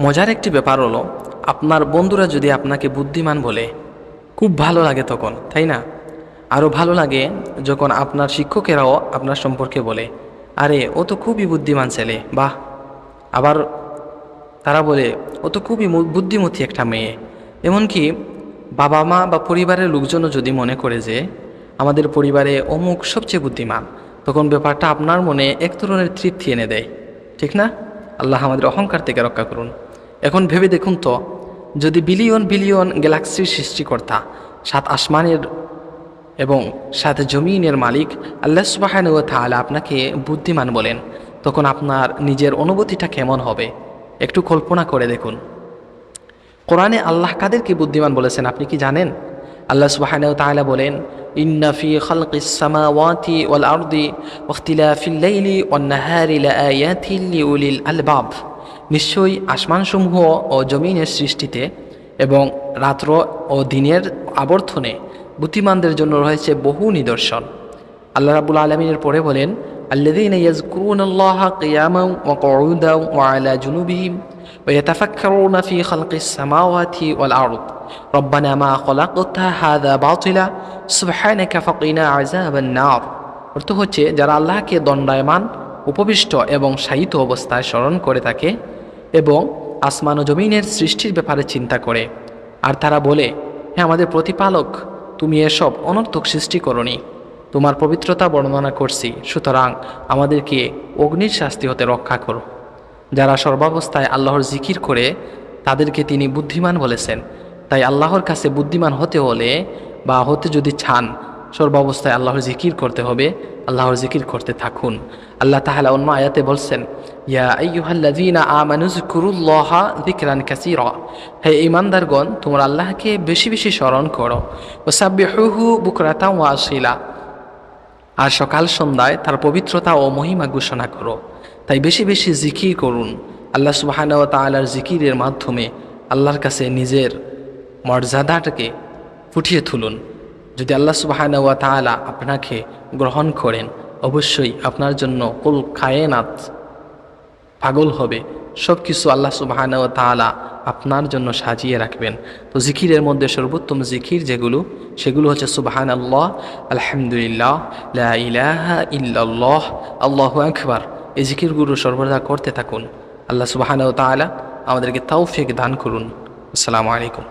মজার একটি ব্যাপার হলো, আপনার বন্ধুরা যদি আপনাকে বুদ্ধিমান বলে, খুব ভালো লাগে তখন, তাই না? আরও ভালো লাগে যখন আপনার শিক্ষকেরাও আপনার সম্পর্কে বলে, আরে, ও তো খুবই বুদ্ধিমান ছেলে, বাহ। আবার তারা বলে, ও তো খুবই বুদ্ধিমতী একটা মেয়ে। এমনকি বাবা মা বা পরিবারের লোকজনও যদি মনে করে যে, আমাদের পরিবারে অমুক সবচেয়ে বুদ্ধিমান, তখন ব্যাপারটা আপনার মনে এক ধরনের তৃপ্তি এনে দেয়, ঠিক না? আল্লাহ আমাদের অহংকার থেকে রক্ষা করুন। এখন ভেবে দেখুন তো, যদি বিলিয়ন বিলিয়ন গ্যালাক্সির সৃষ্টিকর্তা, সাত আসমানের এবং সাথে জমিনের মালিক আল্লাহ সুবাহান ও তাআলা আপনাকে বুদ্ধিমান বলেন, তখন আপনার নিজের অনুভূতিটা কেমন হবে? একটু কল্পনা করে দেখুন। কোরআনে আল্লাহ কাদেরকে বুদ্ধিমান বলেছেন আপনি কি জানেন? আল্লাহ সুবহানাহু ওয়া তাআলা বলেন, ইন্না ফি খালকিস সামাওয়াতি ওয়াল আরদি ওয়াখতিলাফিল লাইলি ওয়ান নাহারি লাআয়াতিন লিউলিল আলবাব। নিশ্চয়ই আসমানসমূহ ও জমিনের সৃষ্টিতে এবং রাত্র ও দিনের আবর্তনে বুদ্ধিমানদের জন্য রয়েছে বহু নিদর্শন আল্লাহ রাবুল আলমিনের পরে বলেন الذين يذكرون الله قياما وقعودا وعلى جنوبهم ويتفكرون في خلق السماوات والأرض ربنا ما خلقت هذا باطلا سبحانك فقنا عذاب النار অর্থ হচ্ছে যারা আল্লাহকে দণ্ডায়মান উপবিষ্ট এবং শায়িত অবস্থায় স্মরণ করে থাকে এবং আসমান ও জমিনের সৃষ্টির ব্যাপারে চিন্তা করে। আর তারা বলে হ্যাঁ আমাদের প্রতিপালক, তুমি এসব অনর্থক সৃষ্টি করনি। তোমার পবিত্রতা বর্ণনা করছি, সুতরাং আমাদেরকে অগ্নির শাস্তি হতে রক্ষা করো। যারা সর্বাবস্থায় আল্লাহর জিকির করে, তাদেরকে তিনি বুদ্ধিমান বলেছেন। তাই আল্লাহর কাছে বুদ্ধিমান হতে হলে বা হতে যদি চান সর্বাবস্থায় আল্লাহর জিকির করতে হবে, আল্লাহর জিকির করতে থাকুন। আল্লাহ তাহলে অন্য আয়াতে বলছেন, ইয়া কাসীরা। হে ঈমানদারগণ, তোমরা আল্লাহকে বেশি বেশি স্মরণ করো। ওয়াসাব্বিহুহু বুকরাতাও ওয়া আসীলা। আর সকাল সন্ধ্যায় তার পবিত্রতা ও মহিমা ঘোষণা করো। তাই বেশি বেশি জিকির করুন। আল্লাহ সুবাহানা ও তালার জিকিরের মাধ্যমে আল্লাহর কাছে নিজের মর্যাদাটাকে ফুটিয়ে তুলুন। যদি আল্লাহ সুবাহানা ওয়া তাআলা আপনাকে গ্রহণ করেন, অবশ্যই আপনার জন্য কুল কায়েনাত পাগল হবে। সব কিছু আল্লাহ সুবাহানা ও তাআলা আপনার জন্য সাজিয়ে রাখবেন। তো জিকিরের মধ্যে সর্বোত্তম জিকির যেগুলো, সেগুলো হচ্ছে সুবাহান আল্লাহ আলহামদুলিল্লাহ ইলাহা আল্লাহু আকবার। এই জিকিরগুলো সর্বদা করতে থাকুন। আল্লাহ সুবাহানা ও তাআলা আমাদেরকে তৌফিক দান করুন। আসসালামু আলাইকুম।